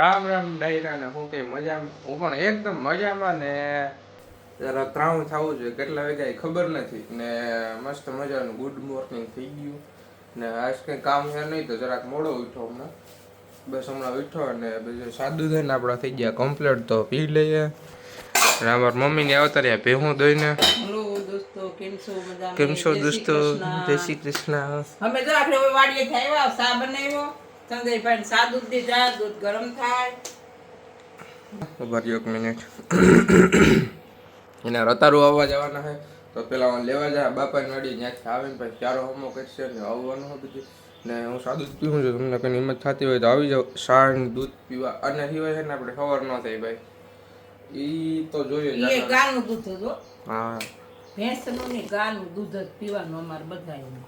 રામ રામ ડાયરા ને હું કઈ મજામાં હું પણ એકદમ મજામાં ને જરા ત્રાણું થવું જોઈએ. કેટલા વાગ્યા ખબર નથી. ને મસ્ત મજાનું ગુડ મોર્નિંગ થઈ ગયું. ને આજ કંઈ કામ છે નહીં તો જરાક મોડો ઉઠો હમણાં. બસ હમણાં ઉઠો અને બધું સાદું થઈને આપણા થઈ ગયા કમ્પ્લેટ તો પી લઈએ. અને અમારા મમ્મીને આવતા રહ્યા ભેહું દઈને કેમ છો દોસ્તો. જય શ્રી કૃષ્ણ. અમે તો આપણે હવે આવ્યા સા બનાવ્યો. સંજયભાઈ ચા દૂધ દીધા દૂધ ગરમ થાય. ઊભા એક મિનિટ. એના રતારું આવવા જવાના હે તો પેલા હું લેવા જાય બાપા નડી ત્યાંથી આવીને પછી ચારો હમો કરશે ને આવવાનું હોય બધું. ને હું સાદું પીવું છું તમને કંઈ હિંમત થતી હોય તો આવી જાવ સાણ દૂધ પીવા. અને સિવાય છે ને આપણે ખબર ન થાય ભાઈ. ઈ તો જોઈએ જ એ ગાયનું દૂધ હતું હો. હા. ભેંસનું ને ગાયનું દૂધ જ પીવાનું અમારે બધાયનું.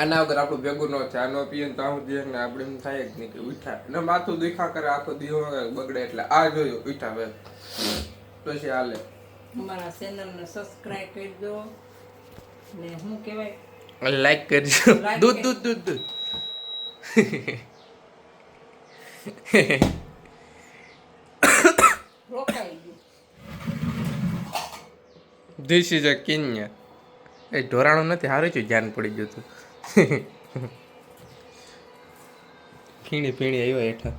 આના વગર આપણું ભેગું ન થાય. આનો પીએ તો આવું દે ને આપણે એમ થાય જ નહીં કે ઉઠા ને માથું દુખા કરે આખો દીવો બગડે એટલે આ જોયું ઉઠા ભાઈ પછી હાલે. અમારા ચેનલને સબસ્ક્રાઇબ કરી દો. ને શું કહેવાય? લાઈક કરજો. દૂધ દૂધ દૂધ દૂધ. રોકાઈ ગયું. ધીસ ઇઝ અ કિન્યા એ ઢોરાણું નથી હારું છું ધ્યાન પડી ગયું હતું ખીણી ફીણી આવ્યો હેઠા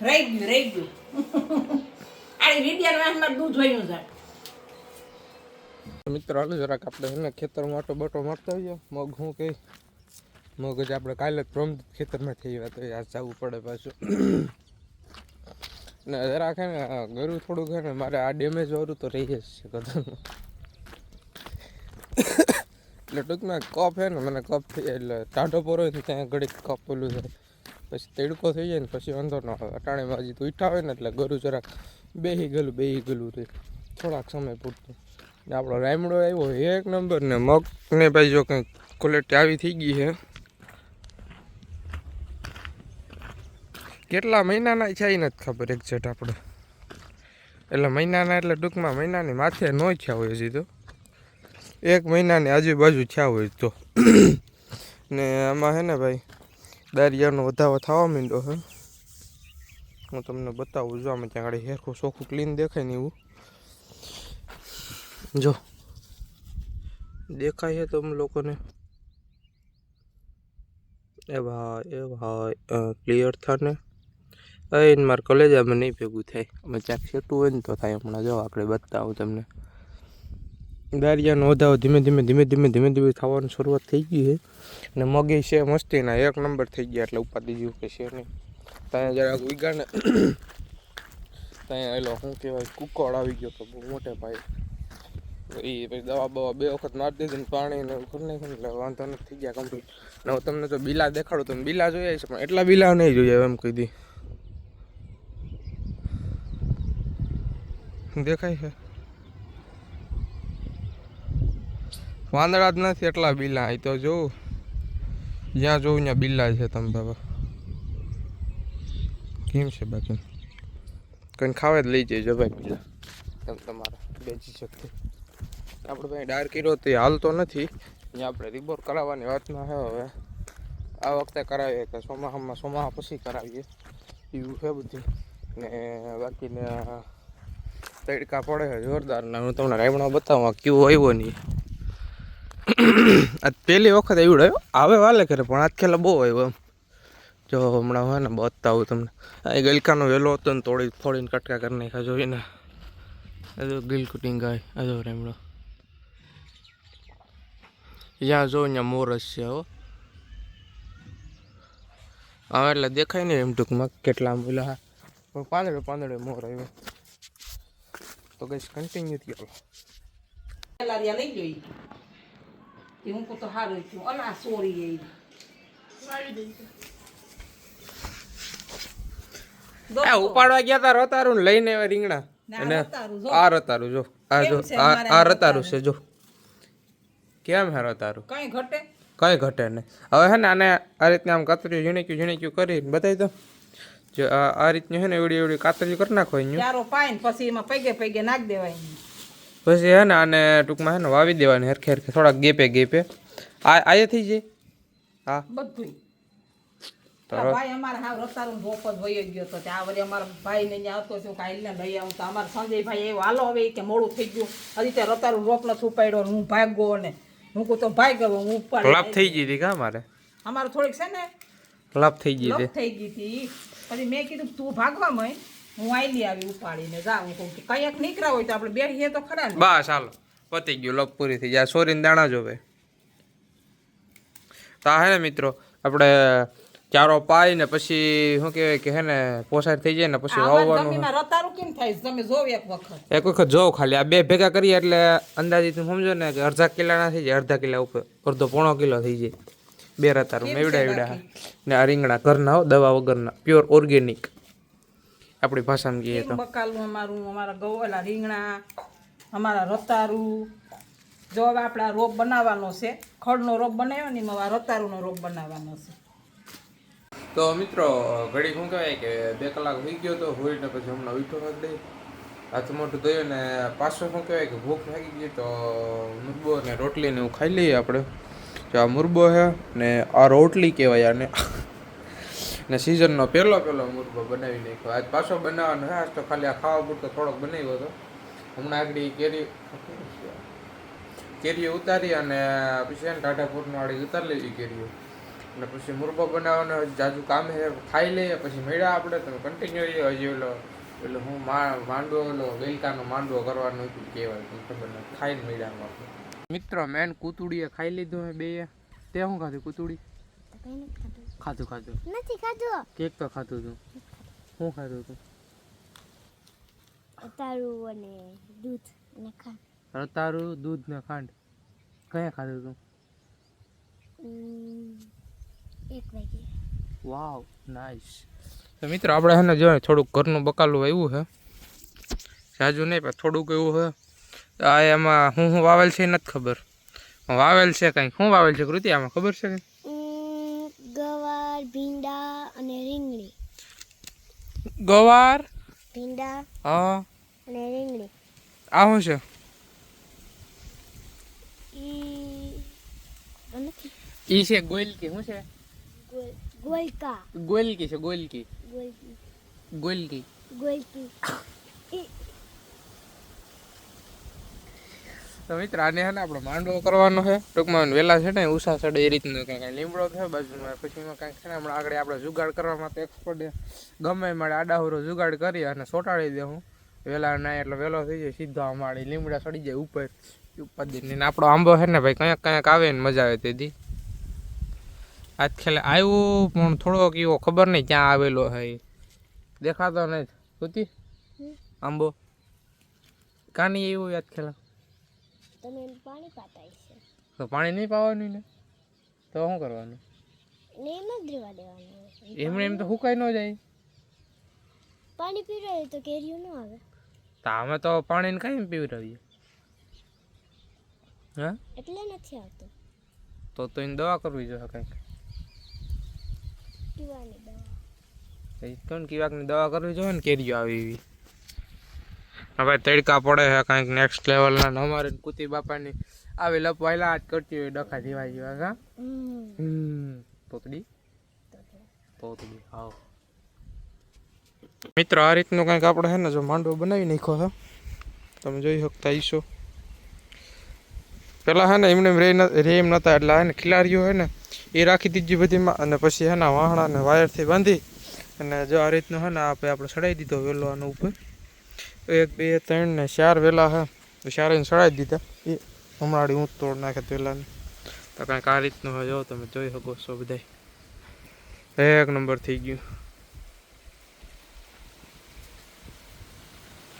રહી ગયું રહી ગયું. આ વિદ્યાનું દૂધ વયું જાય મિત્રો હાલો જરાક આપણે છે ને ખેતરમાં આટો બટો મારતા હોઈએ મગ હું કહી મગ જ આપણે કાલે જ પ્રમ ખેતરમાં થઈ ગયા તો આ જવું પડે પાછું. ને જરાક છે ને ગરું થોડુંક છે ને મારે આ ડેમેજ વાળું તો રહી જ છે કદાચ એટલે ટૂંકમાં કફ છે ને, મને કફ થઈ એટલે ટાઢો પોરો ને ત્યાં ઘડીક કપ પેલું થાય પછી તેડકો થઈ જાય ને, પછી વાંધો ન આવે. અટાણીમાં હજી તો ઈઠા હોય ને, એટલે ગરું જરાક બેહી ગયેલું બેહી ગયેલું રહે થોડાક સમય પૂરતું. ને આપણો રાયમડો આવ્યો એક નંબર ને, મગ ને ભાઈ જો કંઈક ક્વોલિટી આવી થઈ ગઈ છે. કેટલા મહિનાના છે એ નથી ખબર એક્ઝેક્ટ આપણે. એટલે મહિનાના એટલે ટૂંકમાં મહિનાની માથે ન થયા હોય હજી તો. એક મહિનાની આજુબાજુ થયા હોય તો. ને આમાં છે ને ભાઈ દારિયાનો વધારો થવા માંડ્યો હે. હું તમને બતાવું, જો આમાં ત્યાં આગળ હેરખું ચોખ્ખું ક્લીન દેખાય ને એવું. જો. દેખાય છે તમે લોકોને. એ ભાઈ એ ભાઈ ક્લિયર થાને. એ મારા કોલેજામાં નહીં ભેગું થાય. અમે ક્યાંક છેટું હોય ને તો થાય હમણાં. જો, આપણે બતાવું તમને. દારિયાનો વધારો ધીમે ધીમે ધીમે ધીમે ધીમે ધીમે થવાની શરૂઆત થઈ ગઈ છે. અને મગી છે મસ્તીના એક નંબર થઈ ગયા એટલે ઉપાધિ જેવું કે છે નહીં. ત્યાં જરાક ઉગ્યા ને ત્યાં એલો શું કહેવાય, કુકળ આવી ગયો તો બહુ મોટે ભાઈ. એ પછી દવા બવા બે વખત મારી દીધી ને પાણી ને કરી નાખ્યું એટલે વાંધો નથી, થઈ ગયા કમ્પ્લીટ ને હું તમને તો બિલા દેખાડું તો બિલા જોઈએ છે પણ એટલા બિલા નહીં જોઈએ એમ કહી દી. દેખાય છે? વાંદળા જ નથી એટલા બિલા. એ તો જોઉં જ્યાં જોઉં ત્યાં બિલ્લા છે તમે બાબા કેમ છે બાકી કંઈ ખાવે જ લઈ જઈજો ભાઈ બિલ્લા એમ તમારા બેચી શકતી આપણે ભાઈ ડાર કર્યો તો એ હાલતો નથી. અહીંયા આપણે રિબોર કરાવવાની વાતમાં છે હવે. આ વખતે કરાવીએ કે સોમાહામાં સોમાહ પછી કરાવીએ. એવું છે બધું. ને બાકીને તડકા પડે છે જોરદાર. ને હું તમને રાયમણો બતાવું કેવો આવ્યો નહીં. આ પહેલી વખત આવ્યું આવ્યો આવે વાલે કરે પણ આજ ખેલા બહુ આવ્યો એમ. જો હમણાં હોય ને, બતાવું તમને. આ ગલકાનો વહેલો હતો ને તોડી ફોડીને કટકા કરી નાખ્યા જોઈને આ જો ગિલ કુટિંગ ગાય, આ જો રેમડો જ્યાં જો ત્યાં મોરસ છે, હો. હા એટલે દેખાય નહીં એમ ટૂંકમાં કેટલા બોલા પણ પાંદડે પાંદડે મોર આવ્યો. તો કઈ કન્ટિન્યુ થયો. લઈ જોઈ કે હું તો સારું છું અલા સોરી એ એ ઉપાડવા ગયા તા રતારું ને લઈને આવ્યા રીંગણા. અને આ રતારું જો. આ જો આ આ આ રતારું છે જો. કેમ હે રતારું કઈ ઘટે? કઈ ઘટે નહીં. હવે હે ને આને આ રીતના આમ કાતરીયું ઝીણીક્યું ઝીણીક્યું કરીને બતાવી દો જો આ આ રીતનું છે ને એવડી એવડી કાતર્યું કરી નાખો ચારો પાય ને પછી એમાં પૈગે પૈગે નાખી દેવાય પછી હે ને આને ટૂંકમાં હે ને વાવી દેવાની હરખે હરખે થોડાક ગેપે ગેપે. આ આયે થઈ જાય હા. બધું ભાઈ અમારે ભોપ જ ગયો વળી અમારા ભાઈ ને ત્યાં હતો શું કાંઈ ને લઈ આવું તો અમારા સંજયભાઈ એવું હાલો હવે કે મોડું થઈ ગયું. હજી રતારું રોપ નથી ઉપાડ્યો હું ભાગ્યો ને હું કહું તો ભાઈ ગયો હું ઉપાડી લાભ થઈ ગઈ હતી કા મારે? અમારે થોડીક છે ને લાભ થઈ ગઈ હતી. થઈ ગઈ હતી. પછી મેં કીધું તું ભાગવા મય. હું આઈલી આવી ઉપાડીને જા કહું કે કંઈક નીકળ્યા હોય તો આપણે બેસીએ તો ખરા ને. બસ હાલો. પતી ગયું લપ પૂરી થઈ જાય સોરીને દાણા જોવે તો હે ને મિત્રો આપણે ચારો પાય ને પછી શું કહેવાય કે હે ને પોસાર થઈ જાય ને પછી વાવવાનું રતારું કેમ થાય તમે જોવો એક વખત. એક વખત ખાલી. આ બે ભેગા કરીએ એટલે અંદાજિત સમજો ને કે અડધા કિલાના થઈ જાય. અડધા કિલ્લા ઉપર. અડધો પોણો કિલો થઈ જાય. બે રતારું એવડા. એવડા ને આ રીંગણા ઘરના હો દવા વગરના. પ્યોર ઓર્ગેનિક આપણી ભાષામાં કહીએ તો. બકાલું અમારું અમારા ગવલા રીંગણા અમારા રતારું. જો હવે આપણે આ રોપ બનાવવાનો છે ખડનો રોપ બનાવ્યો ને એમાં આ રતારુંનો રોપ બનાવવાનો છે. તો મિત્રો ઘડી શું કહેવાય કે બે કલાક હોઈ ગયો તો હોય ને પછી હમણાં ઉઠો દઈ. હાથ મોટું ધોયું ને પાછું શું કહેવાય કે ભૂખ લાગી ગઈ તો મુરબો ને રોટલી ને એવું ખાઈ લઈએ આપણે. જો આ મુરબો છે ને આ રોટલી કહેવાય આને. ને સિઝનનો પહેલો પહેલો મુરબો બનાવી નાખ્યો આજ પાછો બનાવવાનો આજ તો ખાલી આ ખાવા પૂરતો થોડોક બનાવ્યો હતો. હમણાં આગળ કેરી કેરીઓ ઉતારી અને પછી એને ટાટાપુરનો વાળી ઉતારી લેવી કેરીઓ. અને પછી મુરબો બનાવવાનો જાજુ કામ છે, ખાઈ લઈએ, પછી મેળા આપણે, તમે કન્ટિન્યુ રહીએ. હજી ઓલો એટલે હું માંડવો, ઓલો ગઈકાનો માંડવો કરવાનું હતું, કહેવાય ખબર નથી ખાઈને મેળામાં મિત્રો, મેન કુતુડીએ ખાઈ લીધું હે બે. તે શું ખાધું, કૂતુડી? ખાધું ખાધું. નથી ખાધું. કેક તો ખાધું તું. શું ખાધું તું? તારું અને દૂધ અને ખાંડ. રતારું દૂધ ને ખાંડ. કયા ખાધું તું? ઉમ, એક વાગે. વાવ નાઇસ તો મિત્રો આપણે છે ને જો થોડુંક ઘરનું બકાલું આવ્યું છે જાજુ નહીં પણ થોડુંક એવું છે આ એમાં હું હું વાવેલ છે એ નથી ખબર. વાવેલ છે કંઈક. શું વાવેલ છે કૃતિ આમાં ખબર છે કંઈ ઉમ, ગવાર ભીંડા અને રીંગણી ગવાર ભીંડા હા અને રીંગણી આ શું છે ઈ નથી ઈ છે ગોલકી શું છે ગોલ ગોલકા ગોલકી છે ગોલકી ગોલકી ગોલકી ગોલકી ઈ તો મિત્ર, આને છે ને આપણે માંડવો કરવાનો છે ટૂંકમાં વહેલા છે ને, ઉષા ચડે એ રીતનું કંઈ કાંઈ લીમડો છે, બાજુમાં પછી એમાં છે ને, હમણાં આગળ આપણે જુગાડ કરવા માટે એક્સપર્ટ ગમે મળે આડાહુરો જુગાડ કરી અને સોટાડી દે હું. વહેલા ના એટલે વહેલો થઈ જાય, સીધો અમારી લીમડા સડી જાય ઉપર. ઉપર ને આપણો આંબો છે ને ભાઈ, કંઈક કંઈક આવે ને મજા આવે તેથી. આજ ખેલે આવ્યું પણ થોડોક એવો ખબર નહીં ક્યાં આવેલો છે દેખાતો નહીં. સુતી? આંબો. કાની એવું યાદ ખેલા? તમે પાણી પાતા છે. તો પાણી નહીં પાવાનું ને તો શું કરવાનું? ને એમ જ રહેવા દેવાનું. એમને એમ તો હુકાઈ ન જાય. પાણી પીવડાવે તો કેરીઓ ન આવે. તો અમે તો પાણીને કઈ પીવડાવીએ? હા? એટલે નથી આવતું. તો તો એને દવા કરવી જોઈએ કંઈક. કીવાની દવા. કોણ કીવાકની દવા કરવી જોઈએ ને કેરીઓ આવી એવી? હવે તડકા પડે છે કાંઈક નેક્સ્ટ લેવલના અમારે કુતી બાપાની આવી લપવાયલા જ કરતી હોય ડખા જેવા જેવા હા? હમ. પોતડી તોતડી હાવ મિત્ર આ રીતનું કંઈક આપણે છે ને જો માંડવો બનાવી નાખ્યો છે. તમે જોઈ શકતા ઈશો પેલા હે ને એમને એમ રે ન- રે એમ નતા એટલે હે ને ખિલારીઓ હે ને એ રાખી દીધી બધીમાં અને પછી હે ને વાહણા ને વાયરથી બાંધી અને જો આ રીતનું હે ને આપણે આપણે ચડાવી દીધો વેલો આનો ઉપર. એક, બે, ત્રણ ને ચાર વેલા હા. તો ચારેને ચડાવી દીધા. એ હમણાં હું તોડ નાખે વેલાને. તો કાંઈક આ રીતનું જો તમે જોઈ શકો છો બધા એક નંબર થઈ ગયું.